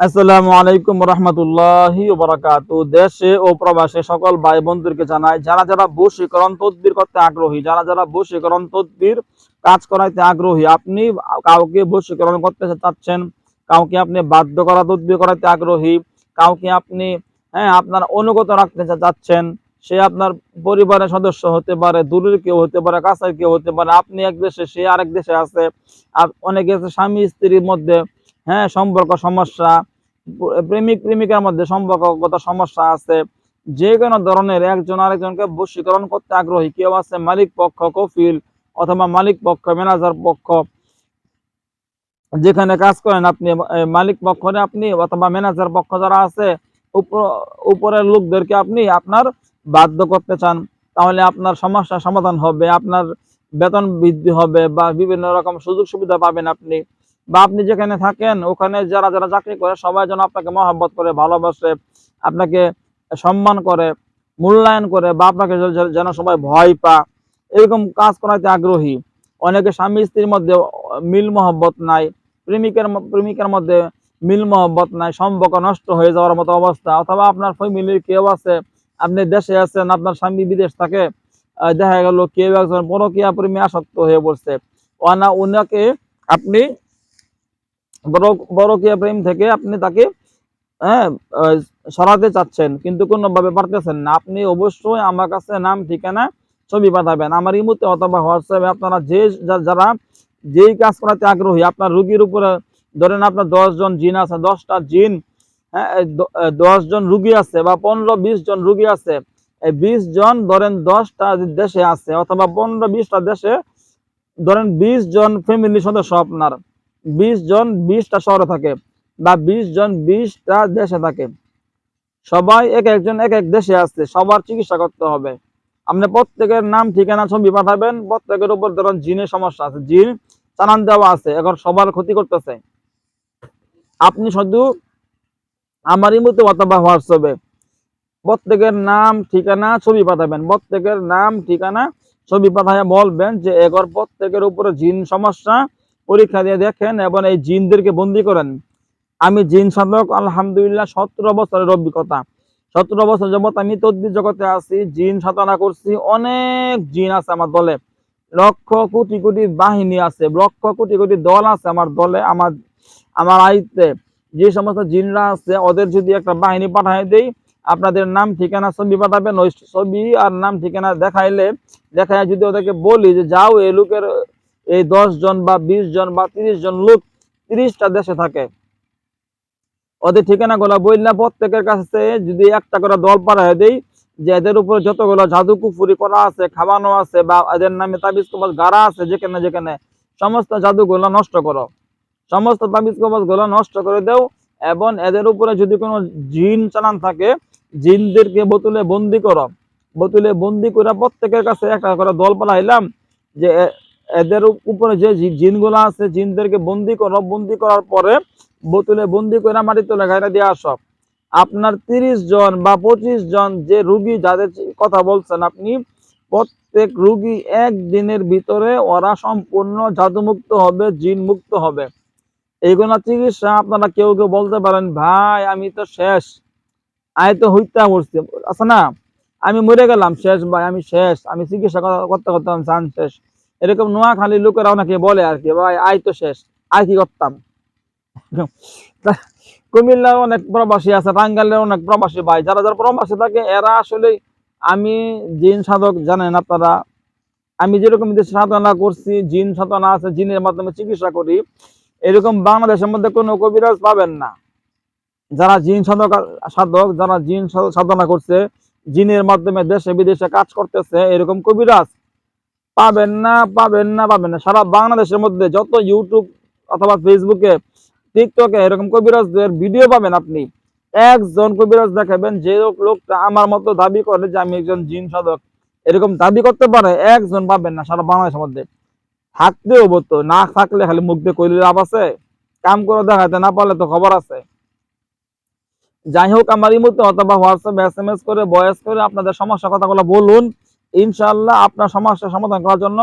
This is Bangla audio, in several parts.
আসসালামু আলাইকুম রহমতুল্লাহি বারাকাতু দেশে ও প্রবাসে সকল ভাই বন্ধুদেরকে জানাই, যারা যারা বশীকরণ, তদবির করতে আগ্রহী, যারা যারা বশীকরণ, তদবির কাজ করাইতে আগ্রহী, আপনি কাউকে বশীকরণ করতে চাচ্ছেন, কাউকে আপনি বাধ্য করা, তদবির করাইতে আগ্রহী, কাউকে আপনি হ্যাঁ আপনার অনুগত রাখতে চাচ্ছেন, সে আপনার পরিবারের সদস্য হতে পারে, দূরের কেউ হতে পারে, কাছের কেউ হতে পারে, আপনি এক দেশে, সে আরেক দেশে আছে, আর অনেকে আছে স্বামী স্ত্রীর মধ্যে হ্যাঁ সম্পর্ক সমস্যা, প্রেমিক, প্রেমিকার মধ্যে সম্পর্কগত সমস্যা আছে। যে কোনো ধরনের একজন আরেকজনকে বশীকরণ করতে আগ্রহী, কেউ আছে মালিক পক্ষ, কফিল অথবা মালিক পক্ষ, ম্যানেজার পক্ষ, যেখানে কাজ করেন আপনি মালিক পক্ষে আপনি অথবা ম্যানেজার পক্ষ যারা আছে উপ- উপরের লোকদেরকে আপনি আপনার বাধ্য করতে চান। তাহলে আপনার সমস্যার সমাধান হবে, আপনার বেতন বৃদ্ধি হবে বা বিভিন্ন রকম সুযোগ সুবিধা পাবেন আপনি। বা আপনি যেখানে থাকেন, ওখানে যারা যারা চাকরি করে, সবাই যেন আপনাকে মহব্বত করে, ভালোবাসে, আপনাকে সম্মান করে, মূল্যায়ন করে, বা আপনাকে যেন- সবাই ভয় পা এরকম কাজ করাতে আগ্রহী। অনেকে স্বামী, স্ত্রীর মধ্যে মিল মহব্বত নাই, প্রেমিকের প্রেমিকার মধ্যে মিল মহব্বত নাই, সম্পর্ক নষ্ট হয়ে যাওয়ার মতো অবস্থা। অথবা আপনার ফ্যামিলির কেউ আছে, আপনি দেশে আছেন, আপনার স্বামী বিদেশ থাকে দেখা গেল কেউ একজন পরকীয়া প্রেমী আসক্ত হয়ে পড়ছে। ওনা উনাকে আপনি বড় বড়কিয়া প্রেম থেকে আপনি তাকে হ্যাঁ সরাতে চাচ্ছেন, কিন্তু কোনোভাবে পারতেছেন না। আপনি অবশ্যই আমার কাছে নাম, ঠিকানা, ছবি পাঠাবেন। আমার ইমুতে অথবা হোয়াটসঅ্যাপে আপনারা যে যারা যেই কাজ করাতে আগ্রহী, আপনার রুগীর উপরে, ধরেন আপনার দশ জন জিন আছে, দশটা জিন হ্যাঁ জন রুগী আছে বা পনেরো, বিশ জন রুগী আছে, এই বিশ জন ধরেন দশটা দেশে আছে অথবা পনেরো, বিশটা দেশে ধরেন বিশ জন ফ্যামিলি সদস্য আপনার। বিশ জন বিশটা শহরে থাকে বা বিশ জন বিশটা দেশে থাকে। সবাই এক একজন এক এক দেশে আছে, সবার চিকিৎসা করতে হবে। আপনি প্রত্যেকের নাম, ঠিকানা, ছবি পাঠাবেন, প্রত্যেকের উপর ধরেন জিনের সমস্যা আছে, জিন চালান দেওয়া আছে, এখন সবার ক্ষতি করতেছে। আপনি শুধু আমারই মতো অথবা হোয়াটসঅ্যাপে প্রত্যেকের নাম, ঠিকানা, ছবি পাঠাবেন। প্রত্যেকের নাম, ঠিকানা, ছবি পাঠায় বলবেন যে, এগর প্রত্যেকের উপরে জিন সমস্যা পরীক্ষা দিয়ে দেখেন এবং এই জিনদেরকে বন্দি করেন। আমি জিন সাধক, আলহামদুলিল্লাহ, সতেরো বছরের অভিজ্ঞতা। সতেরো বছর যাবত আমি তদ্বির জগতে আছি, জিন সাধনা করছি, অনেক জিন আছে আমার দলে। লক্ষ কোটি কোটি বাহিনী আছে, লক্ষ কোটি কোটি দল আছে আমার দলে, আমার আমার আয়ত্তে। যে সমস্ত জিনরা আছে, ওদের যদি একটা বাহিনী পাঠাই দেই, আপনাদের নাম, ঠিকানা ছবি পাঠাবেন, ওই ছবি আর নাম, ঠিকানা দেখাইলে দেখায় যদি ওদেরকে বলি যে, যাও, এই লোকের এই দশ জন বা বিশ জন বা তিরিশ জন লোক তিরিশটা দেশে থাকে। ওদের ঠিকানা গুলা বললা প্রত্যেকের কাছে যদি একটা করে দল পাঠায় দেই, যে এদের উপরে যতগুলো জাদু কুফুরি করা আছে খাওয়ানো আছে বা এদের নামে তাবিজ কবজ গাড়া আছে যেখানে যেখানে, সমস্ত জাদুগুলো নষ্ট করো। সমস্ত তাবিজ কবজগুলো নষ্ট করে দেও এবং এদের উপরে যদি কোনো জিন চালান থাকে, জিনদেরকে বোতলে বন্দি করো। বোতলে বন্দি করে প্রত্যেকের কাছে একটা করে দল পাঠাইলাম যে এ- এদের উপরে যে জিনগুলো আছে, জিনদেরকে বন্দি করো বন্দি করার পরে বোতলে বন্দি করে মাটি তোলে গাড়ি দিয়ে আসো। আপনার তিরিশ জন বা পঁচিশ জন যে রুগী যাদের কথা বলছেন আপনি, প্রত্যেক রুগী এক দিনের ভিতরে ওরা সম্পূর্ণ জাদুমুক্ত হবে জিন মুক্ত হবে। এইগুলো চিকিৎসা আপনারা কেউ কেউ বলতে পারেন, ভাই, আমি তো শেষ। আমি তো হইতে মরছি। আছে না, আমি মরে গেলাম, শেষ ভাই, আমি শেষ। আমি চিকিৎসা করা- করতে করতাম চান শেষ। এরকম নোয়াখালী লোকেরা অনেকে বলে আর কি, ভাই আই তো শেষ আই কি করতাম? কুমিল্লার অনেক প্রবাসী আছে, টাঙ্গাইলের অনেক প্রবাসী ভাই, যারা যারা প্রবাসী থাকে, এরা আসলে আমি জিন সাধক জানেন আপনারা, আমি যেরকম যে সাধনা করছি, জিন সাধনা আছে, জিনের মাধ্যমে চিকিৎসা করি, এরকম বাংলাদেশের মধ্যে কোনো কবিরাজ পাবেন না। যারা জিন সাধক সাধক, যারা জিন সাধনা করছে, জিনের মাধ্যমে দেশে বিদেশে কাজ করতেছে, এরকম কবিরাজ। পাবেন না পাবেন না পাবেন না। সারা বাংলাদেশের মধ্যে যত ইউটিউব অথবা ফেসবুকে টিকটকে এরকম কবিরাজদের ভিডিও পাবেন আপনি। একজন কবিরাজ দেখাবেন যে লোকটা আমার মতো দাবি করে যে আমি একজন জিন সাধক। এরকম দাবি করতে পারে, একজন পাবেন না সারা বাংলাদেশের মধ্যে। থাকতেও বলতো না থাকলে খালি মুখ দিয়ে কইলে লাভ আছে। কাম করে দেখাতে না পারলে তো খবর আছে। যাই হোক, আমার ইমুতে অথবা হোয়াটসঅ্যাপ এস এম এস করে বয়স করে আপনাদের সমস্যা কথাগুলো বলুন। ইনশাআল্লাহ আপনার সমস্যার সমাধান করার জন্য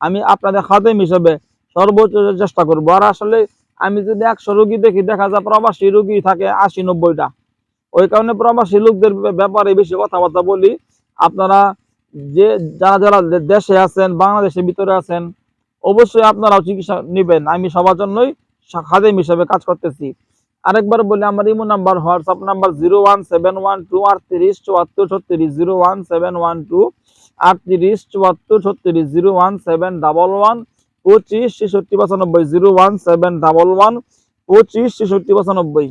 আমি আপনাদের খাদেম হিসেবে সর্বোচ্চ চেষ্টা করব। আর আসলে আমি যদি একশো রুগী দেখি, দেখা যায় প্রবাসী রুগী থাকে আশি নব্বইটা। ওই কারণে প্রবাসী লোকদের ব্যাপারে বেশি কথাবার্তা বলি। আপনারা যে, যারা যারা দেশে আছেন, বাংলাদেশের ভিতরে আছেন, অবশ্যই আপনারাও চিকিৎসা নেবেন। আমি সবার জন্যই খাদেম হিসেবে কাজ করতেছি। আরেকবার বলি, আমার Imo number, WhatsApp number, zero one seven one two আটত্রিশ চুয়াত্তর ছত্রিশ, zero one seven one two আটত্রিশ, চুয়াত্তর, ছত্রিশ, zero one, seven, double one, পঁচিশ, ছেষট্টি, পঁচানব্বই, zero one, seven, double one, পঁচিশ, ছেষট্টি, পঁচানব্বই।